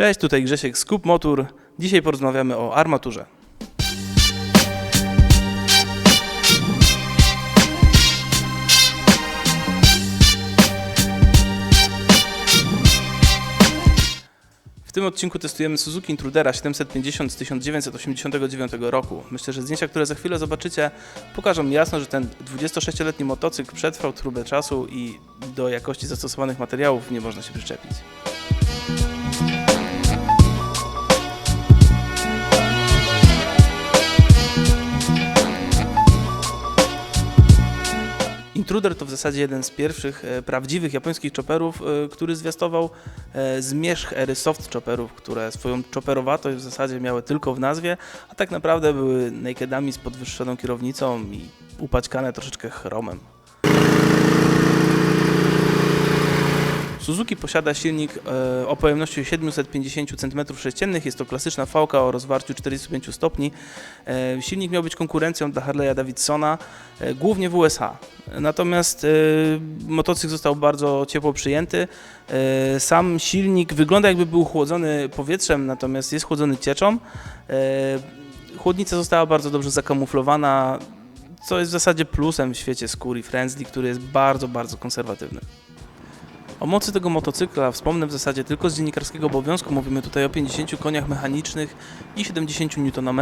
Cześć, tutaj Grzesiek z Kup Motor. Dzisiaj porozmawiamy o armaturze. W tym odcinku testujemy Suzuki Intrudera 750 z 1989 roku. Myślę, że zdjęcia, które za chwilę zobaczycie, pokażą jasno, że ten 26-letni motocykl przetrwał próbę czasu i do jakości zastosowanych materiałów nie można się przyczepić. Intruder to w zasadzie jeden z pierwszych e, prawdziwych japońskich chopperów, e, który zwiastował e, zmierzch ery soft chopperów, które swoją chopperowatość w zasadzie miały tylko w nazwie, a tak naprawdę były nakedami z podwyższoną kierownicą i upaćkane troszeczkę chromem. Suzuki posiada silnik e, o pojemności 750 cm3. Jest to klasyczna V o rozwarciu 45 stopni. E, silnik miał być konkurencją dla Harley'a Davidsona, e, głównie w USA. Natomiast motocykl został bardzo ciepło przyjęty. Sam silnik wygląda jakby był chłodzony powietrzem, natomiast jest chłodzony cieczą. Chłodnica została bardzo dobrze zakamuflowana, co jest w zasadzie plusem w świecie skóry friendly, który jest bardzo, bardzo konserwatywny. O mocy tego motocykla wspomnę w zasadzie tylko z dziennikarskiego obowiązku. Mówimy tutaj o 50 koniach mechanicznych i 70 Nm.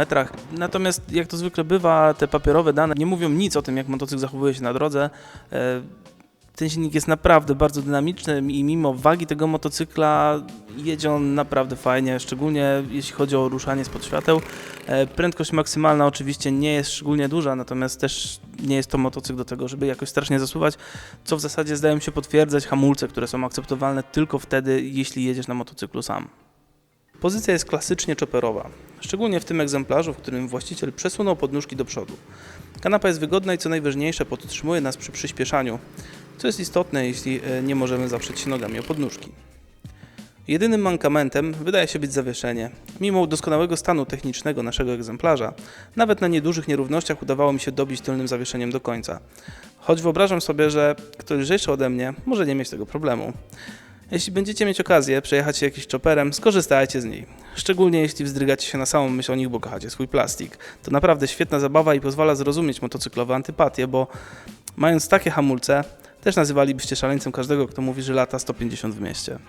Natomiast jak to zwykle bywa, te papierowe dane nie mówią nic o tym, jak motocykl zachowuje się na drodze. Ten silnik jest naprawdę bardzo dynamiczny i mimo wagi tego motocykla jedzie on naprawdę fajnie, szczególnie jeśli chodzi o ruszanie spod świateł. E, Prędkość maksymalna oczywiście nie jest szczególnie duża, natomiast też nie jest to motocykl do tego, żeby jakoś strasznie zasuwać, co w zasadzie zdają się potwierdzać hamulce, które są akceptowalne tylko wtedy, jeśli jedziesz na motocyklu sam. Pozycja jest klasycznie chopperowa, szczególnie w tym egzemplarzu, w którym właściciel przesunął podnóżki do przodu. Kanapa jest wygodna i co najważniejsze podtrzymuje nas przy przyspieszaniu, co jest istotne, jeśli e, nie możemy zaprzeć się nogami o podnóżki. Jedynym mankamentem wydaje się być zawieszenie. Mimo doskonałego stanu technicznego naszego egzemplarza, nawet na niedużych nierównościach udawało mi się dobić tylnym zawieszeniem do końca. Choć wyobrażam sobie, że ktoś lżejszy ode mnie może nie mieć tego problemu. Jeśli będziecie mieć okazję przejechać się jakimś chopperem, skorzystajcie z niej. Szczególnie jeśli wzdrygacie się na samą myśl o nich, bo kochacie swój plastik. To naprawdę świetna zabawa i pozwala zrozumieć motocyklowe antypatie, bo mając takie hamulce, też nazywalibyście szaleńcem każdego, kto mówi, że lata 150 w mieście.